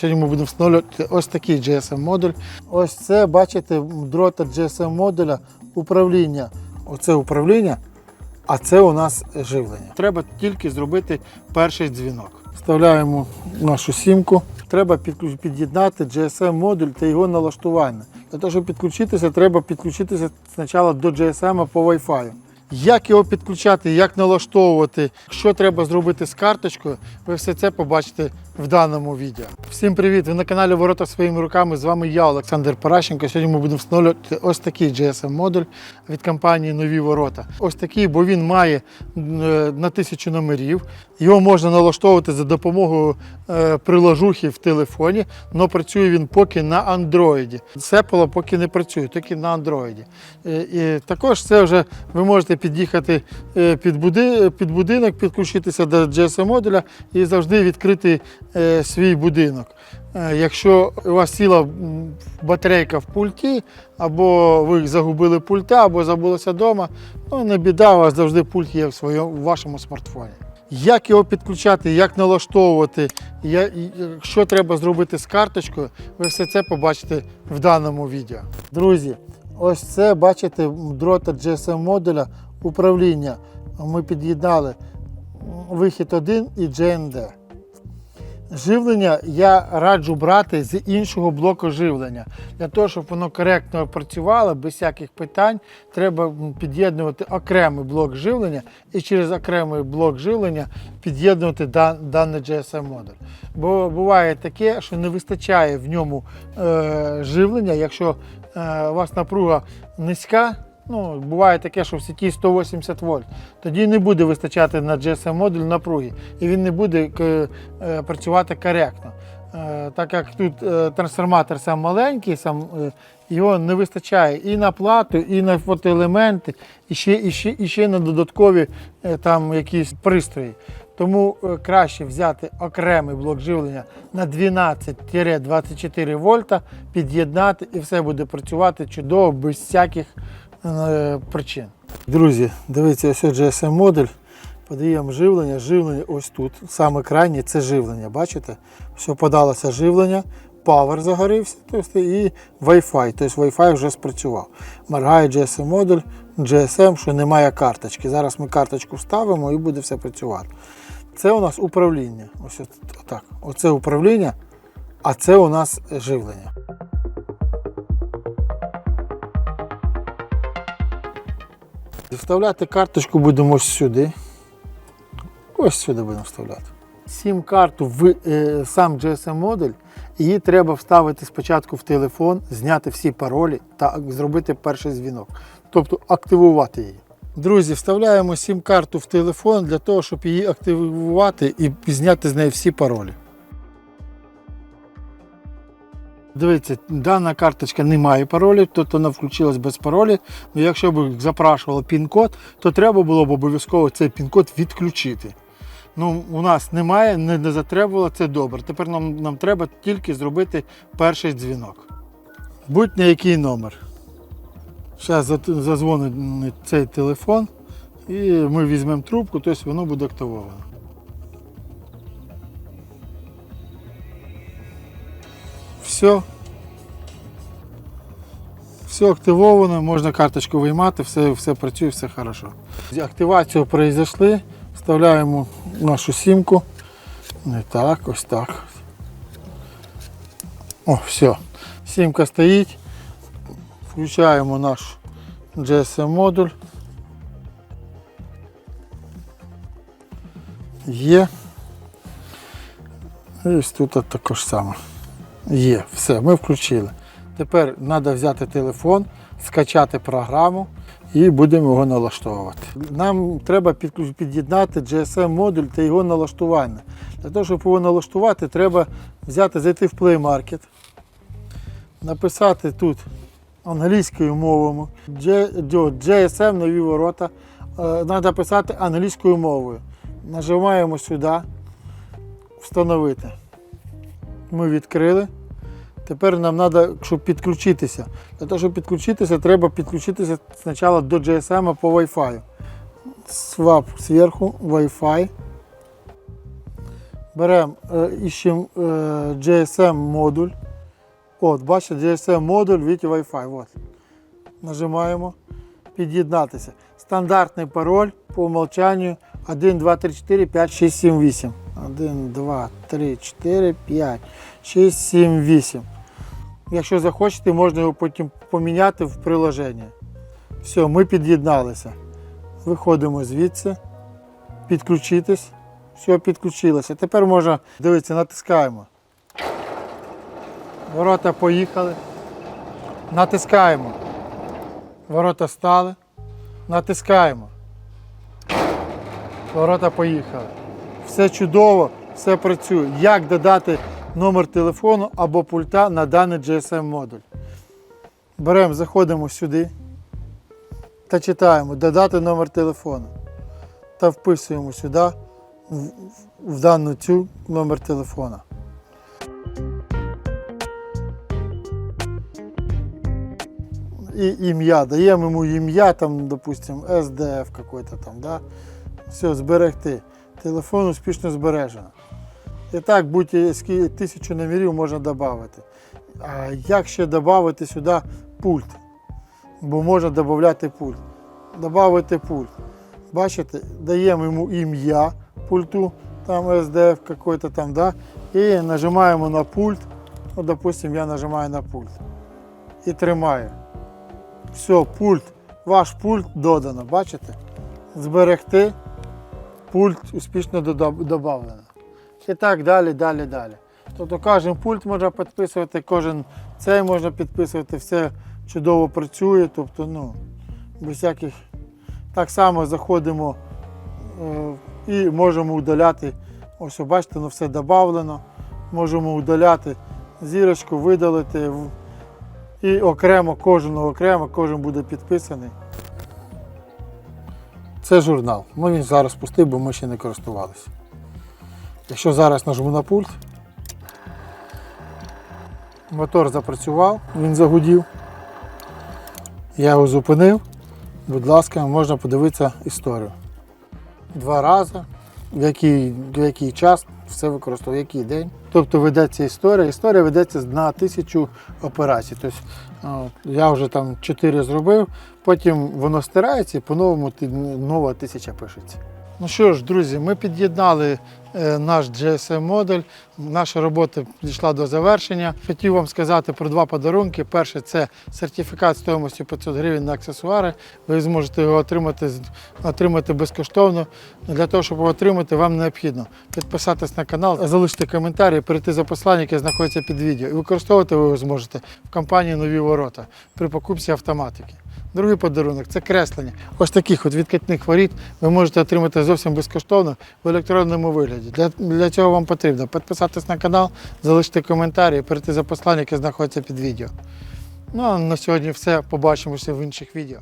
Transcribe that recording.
Сьогодні ми будемо встановлювати ось такий GSM модуль. Ось це, бачите, дрота GSM модуля управління. Оце управління, а це у нас живлення. Треба тільки зробити перший дзвінок. Вставляємо нашу сімку. Треба під'єднати GSM модуль та його налаштування. Для того, щоб підключитися, треба підключитися спочатку до GSM по Wi-Fi. Як його підключати, як налаштовувати, що треба зробити з карточкою, ви все це побачите в даному відео. Всім привіт! Ви на каналі Ворота своїми руками. З вами я, Олександр Паращенко. Сьогодні ми будемо встановлювати ось такий GSM модуль від компанії Нові Ворота. Ось такий, бо він має е, на тисячу номерів. Його можна налаштовувати за допомогою е, приложухи в телефоні, але працює він поки на андроїді. Сепола поки не працює, тільки на андроїді. Е, І також це вже ви можете під'їхати під, будинок, підключитися до GSM модуля і завжди відкрити свій будинок. Е, Якщо у вас сіла батарейка в пульті, або ви загубили пульта, або забулося вдома, ну не біда, у вас завжди пульт є в своєму в вашому смартфоні. Як його підключати, як налаштовувати, я- що треба зробити з карточкою, ви все це побачите в даному відео. Друзі, ось це бачите дрота GSM модуля управління. Ми під'єднали вихід 1 і GND. Живлення я раджу брати з іншого блоку живлення. Для того, щоб воно коректно працювало, без всяких питань, треба під'єднувати окремий блок живлення і через окремий блок живлення під'єднувати дан- даний GSM модуль. Бо буває таке, що не вистачає в ньому е, живлення, якщо е, у вас напруга низька. Ну, буває таке, що в сіті 180 вольт. Тоді не буде вистачати на GSM модуль напруги, і він не буде е, працювати коректно. Е, так як тут е, трансформатор сам маленький, сам, його не вистачає і на плату, і на фотоелементи, і ще, і ще, і ще на додаткові там якісь пристрої. Тому краще взяти окремий блок живлення на 12-24 вольта, під'єднати і все буде працювати чудово, без всяких причин. Друзі, дивіться, ось GSM модуль. Подаємо живлення. Живлення ось тут, саме крайнє це живлення. Бачите? Все подалося живлення, павер загорівся тобто, і Wi-Fi. Тобто Wi-Fi вже спрацював. Моргає GSM модуль, GSM, що немає карточки. Зараз ми карточку вставимо і буде все працювати. Це у нас управління. Ось отак. Оце управління, а це у нас живлення. Вставляти карточку будемо ось сюди. Ось сюди будемо вставляти. Сім-карту в е, сам GSM модуль. Її треба вставити спочатку в телефон, зняти всі паролі та зробити перший дзвінок. Тобто активувати її. Друзі, вставляємо сім-карту в телефон для того, щоб її активувати і зняти з неї всі паролі. Дивіться, дана карточка не має паролів, тобто вона включилась без паролів. Ну, якщо б запрашувало пін-код, то треба було б обов'язково цей пін-код відключити. Ну, у нас немає, не, не затребувало, це добре. Тепер нам, нам треба тільки зробити перший дзвінок. Будь-на який номер. Зараз зазвонить цей телефон і ми візьмемо трубку, тобто воно буде активовано. Все. Все активовано, можна карточку виймати, все, все працює, все хорошо. Активацію произошли, вставляємо нашу сімку. Не так, ось так. О, все. Сімка стоїть. Включаємо наш GSM модуль. Є. І ось тут також саме. Є, все, ми включили. Тепер треба взяти телефон, скачати програму і будемо його налаштовувати. Нам треба під'єднати GSM модуль та його налаштування. Для того, щоб його налаштувати, треба взяти, зайти в Play Market, написати тут англійською мовою GSM нові ворота. Треба писати англійською мовою. Нажимаємо сюди, встановити. Ми відкрили. Тепер нам треба, щоб підключитися. Для того, щоб підключитися, треба підключитися спочатку до GSM по Wi-Fi. Свап зверху, Wi-Fi. Беремо, е, іщемо е, GSM модуль. От, бачите, GSM модуль від Wi-Fi. От. Нажимаємо під'єднатися. Стандартний пароль по умолчанню 1, 2, 3, 4, 5, 6, 7, 8. 1, 2, 3, 4, 5, 6, 7, 8. Якщо захочете, можна його потім поміняти в приложенні. Все, ми під'єдналися. Виходимо звідси, підключитись. Все, підключилося. Тепер можна дивитися, натискаємо. Ворота поїхали. Натискаємо. Ворота стали. Натискаємо. Ворота поїхали. Все чудово, все працює. Як додати номер телефону або пульта на даний GSM модуль? Беремо, заходимо сюди та читаємо додати номер телефону. Та вписуємо сюди в, дану цю номер телефона. І ім'я. Даємо йому ім'я, там, допустим, SDF какой-то там, да? Все, зберегти. Телефон успішно збережено. І так будь-які тисячу номерів можна додати. А як ще додати сюди пульт? Бо можна додати пульт. Добавити пульт. Бачите, даємо йому ім'я пульту, там SDF какой-то там, да? і нажимаємо на пульт. Ну, допустим, я нажимаю на пульт. І тримаю. Все, пульт. Ваш пульт додано, бачите? Зберегти. Пульт успішно додано. І так далі, далі, далі. Тобто кожен пульт можна підписувати, кожен цей можна підписувати, все чудово працює. Тобто, ну, без всяких. Так само заходимо е, і можемо удаляти. Ось, бачите, ну все додано. Можемо удаляти зірочку, видалити. І окремо, кожен окремо, кожен буде підписаний. Це журнал. Ну він зараз пустий, бо ми ще не користувалися. Якщо зараз нажму на пульт, мотор запрацював, він загудів. Я його зупинив. Будь ласка, можна подивитися історію. Два рази, в який, який час все використовував, який день. Тобто ведеться історія. Історія ведеться на тисячу операцій. Тобто, я вже там 4 зробив, потім воно стирається і по-новому нова тисяча пишеться. Ну що ж, друзі, ми під'єднали е, наш GSM модуль. Наша робота підійшла до завершення. Хотів вам сказати про два подарунки. Перше це сертифікат стоїмостю 500 гривень на аксесуари. Ви зможете його отримати, отримати безкоштовно. Для того, щоб його отримати, вам необхідно підписатись на канал, залишити коментарі, перейти за послання, яке знаходиться під відео. І використовувати ви його зможете в компанії Нові ворота при покупці автоматики. Другий подарунок це креслення. Ось таких от відкатних воріт ви можете отримати зовсім безкоштовно в електронному вигляді. Для, для цього вам потрібно підписатись на канал, залишити коментарі, перейти за послання, яке знаходиться під відео. Ну а на сьогодні все. Побачимося в інших відео.